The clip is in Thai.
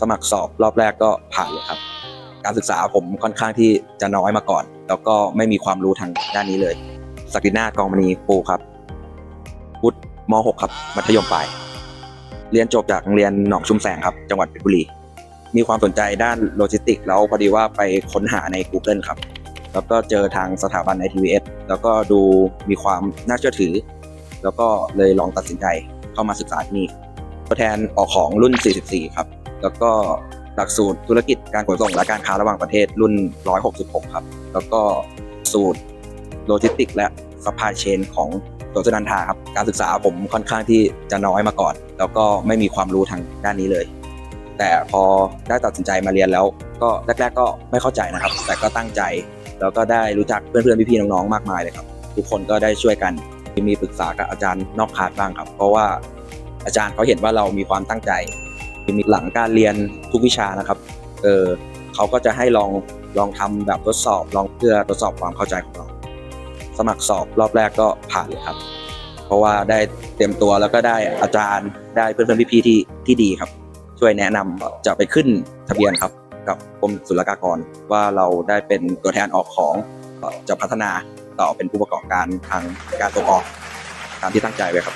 สมัครสอบรอบแรกก็ผ่านเลยครับ การศึกษาผมค่อนข้างที่จะน้อยมาก่อน แล้วก็ไม่มีความรู้ทางด้านนี้เลยศักดินากองมณีปูครับวุฒิม .6 ครับ มัธยมปลายเรียนจบจากโรงเรียนหนองชุมแสงครับ จังหวัดเพชรบุรี มีความสนใจด้านโลจิสติก แล้วพอดีว่าไปค้นหาใน Google ครับ แล้วก็เจอทางสถาบัน ITVS แล้วก็ดูมีความน่าเชื่อถือ แล้วก็เลยลองตัดสินใจเข้ามาศึกษาที่นี่ตัวแทนออกของรุ่น 44 ครับ แล้วก็หลักสูตรธุรกิจการขนส่งและการค้าระหว่างประเทศรุ่น 166 ครับ แล้วก็สูตรโลจิสติกและซัพพลายเชนของตัวสุนันทาครับ การศึกษาผมค่อนข้างที่จะน้อยมาก่อน แล้วก็ไม่มีความรู้ทางด้านนี้เลย แต่พอได้ตัดสินใจมาเรียนแล้ว ก็แรก ๆ ก็ไม่เข้าใจนะครับ แต่ก็ตั้งใจ แล้วก็ได้รู้จักเพื่อนๆพี่ๆน้องๆมากมายเลยครับ ทุกคนก็ได้ช่วยกันมีปรึกษากับอาจารย์นอกคาสบ้างครับ เพราะว่าอาจารย์เขาเห็นว่าเรามีความตั้งใจ มีหลังการเรียนทุกวิชานะครับ เออเขาก็จะให้ลองลองทำแบบทดสอบลองเพื่อทดสอบความเข้าใจของเรา สมัครสอบรอบแรกก็ผ่านเลยครับ เพราะว่าได้เตรียมตัวแล้วก็ได้อาจารย์ได้เพื่อนๆพี่ๆที่ที่ดีครับ ช่วยแนะนำจะไปขึ้นทะเบียนครับ กับกรมศุลกากรว่าเราได้เป็นตัวแทนออกของจะพัฒนาต่อเป็นผู้ประกอบการทางการส่งออกตามที่ตั้งใจไว้ครับ